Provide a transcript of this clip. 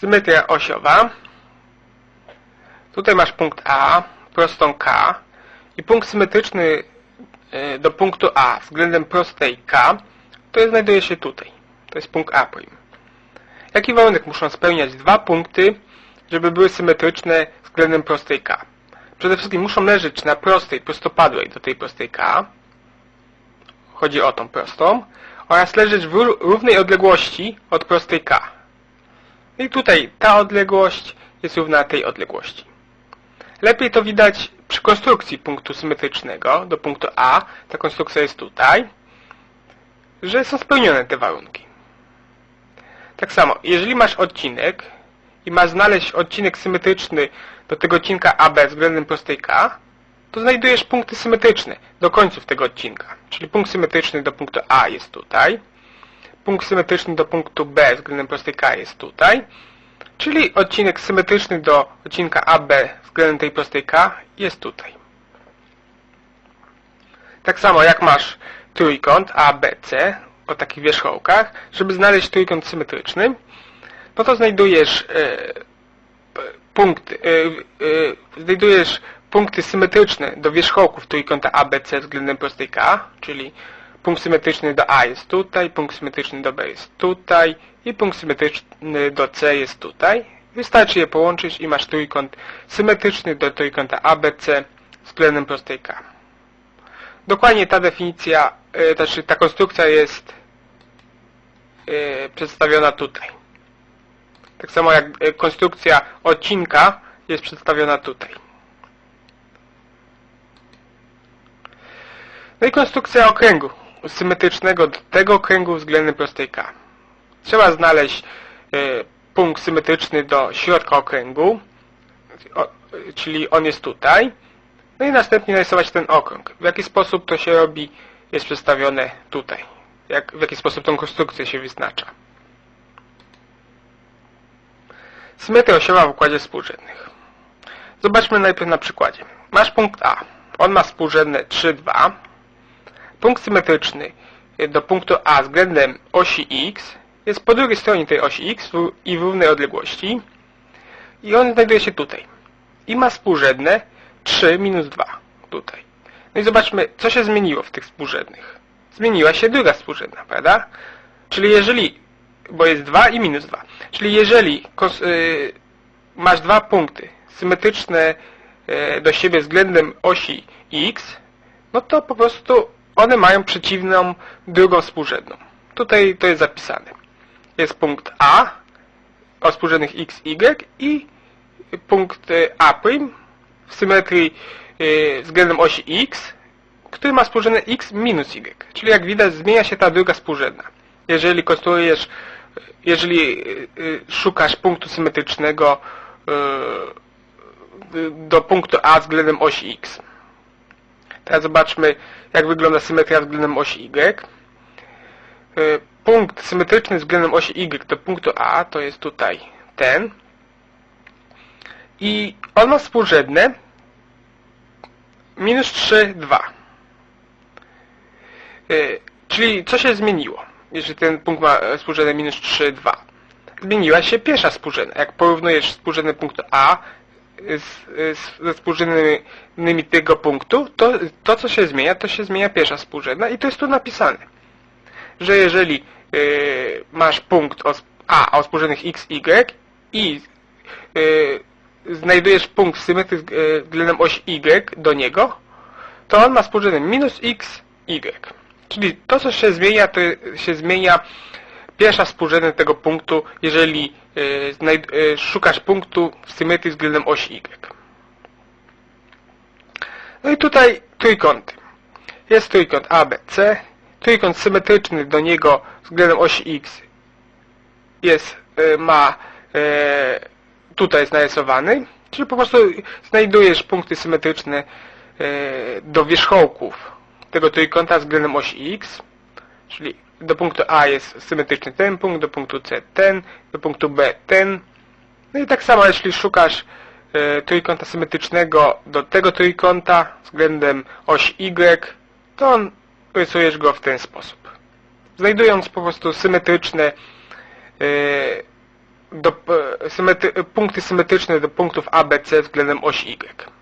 Symetria osiowa. Tutaj masz punkt A, prostą K i punkt symetryczny e, do punktu A względem prostej K, to znajduje się tutaj. To jest punkt A prim. Jaki warunek muszą spełniać dwa punkty, żeby były symetryczne względem prostej K? Przede wszystkim muszą leżeć na prostej, prostopadłej do tej prostej K. Chodzi o tą prostą. Oraz leżeć w ró- równej odległości od prostej K. I tutaj ta odległość jest równa tej odległości. Lepiej to widać przy konstrukcji punktu symetrycznego do punktu A. Ta konstrukcja jest tutaj. Że są spełnione te warunki. Tak samo, jeżeli masz odcinek i masz znaleźć odcinek symetryczny do tego odcinka AB względem prostej K, to znajdujesz punkty symetryczne do końców tego odcinka. Czyli punkt symetryczny do punktu A jest tutaj, punkt symetryczny do punktu B względem prostej K jest tutaj, czyli odcinek symetryczny do odcinka AB względem tej prostej K jest tutaj. Tak samo jak masz trójkąt ABC o takich wierzchołkach, żeby znaleźć trójkąt symetryczny, no to znajdujesz e, p- punkty, e, e, znajdujesz punkty symetryczne do wierzchołków trójkąta ABC względem prostej K, czyli punkt symetryczny do A jest tutaj, punkt symetryczny do B jest tutaj i punkt symetryczny do C jest tutaj. Wystarczy je połączyć i masz trójkąt symetryczny do trójkąta ABC względem prostej K. Dokładnie ta definicja, to znaczy ta konstrukcja jest e, przedstawiona tutaj. Tak samo jak e, konstrukcja odcinka jest przedstawiona tutaj. No i konstrukcja okręgu symetrycznego do tego okręgu względem prostej K. Trzeba znaleźć e, punkt symetryczny do środka okręgu, czyli on jest tutaj. No i następnie narysować ten okrąg. W jaki sposób to się robi, jest przedstawione tutaj. Jak, w jaki sposób tą konstrukcję się wyznacza. Symetria osiowa w układzie współrzędnych. Zobaczmy najpierw na przykładzie. Masz punkt A. On ma współrzędne 3, 2. Punkt symetryczny do punktu A względem osi X jest po drugiej stronie tej osi X i w równej odległości. I on znajduje się tutaj. I ma współrzędne 3 minus 2 tutaj. No i zobaczmy, co się zmieniło w tych współrzędnych. Zmieniła się druga współrzędna, prawda? Czyli jeżeli, bo jest 2 i minus 2. Czyli jeżeli y, masz dwa punkty symetryczne y, do siebie względem osi X, no to po prostu one mają przeciwną drugą współrzędną. Tutaj to jest zapisane. Jest punkt A o współrzędnych x, y i punkt y, A' w symetrii y, względem osi x, który ma współrzędne x minus y. Czyli jak widać zmienia się ta druga współrzędna. Jeżeli konstruujesz, jeżeli y, szukasz punktu symetrycznego do punktu A względem osi x. Teraz zobaczmy, jak wygląda symetria względem osi y. Y, Punkt symetryczny względem osi y do punktu A to jest tutaj ten. I on ma współrzędne minus 3, 2. Y, Czyli co się zmieniło, jeżeli ten punkt ma e, współrzędne minus 3, 2? Zmieniła się pierwsza współrzędna. Jak porównujesz współrzędne punktu A z, ze współrzędnymi tego punktu, to, to co się zmienia, to się zmienia pierwsza współrzędna i to jest tu napisane, że jeżeli y, masz punkt o, A o współrzędnych x, y i y, znajdujesz punkt symetrii y, względem osi y do niego, to on ma współrzędne minus x, y. Czyli to, co się zmienia, to się zmienia pierwsza współrzędna tego punktu, jeżeli szukasz punktu w symetrii względem osi y. No i tutaj trójkąty. Jest trójkąt ABC, trójkąt symetryczny do niego względem osi x jest, y, ma e, tutaj jest narysowany, czyli po prostu znajdujesz punkty symetryczne e, do wierzchołków tego trójkąta względem osi x, czyli do punktu A jest symetryczny ten punkt, do punktu C ten, do punktu B ten. No i tak samo jeśli szukasz e, trójkąta symetrycznego do tego trójkąta względem osi Y, to on, rysujesz go w ten sposób. Znajdując po prostu symetryczne e, do, e, symetry, punkty symetryczne do punktów A, B, C względem osi Y.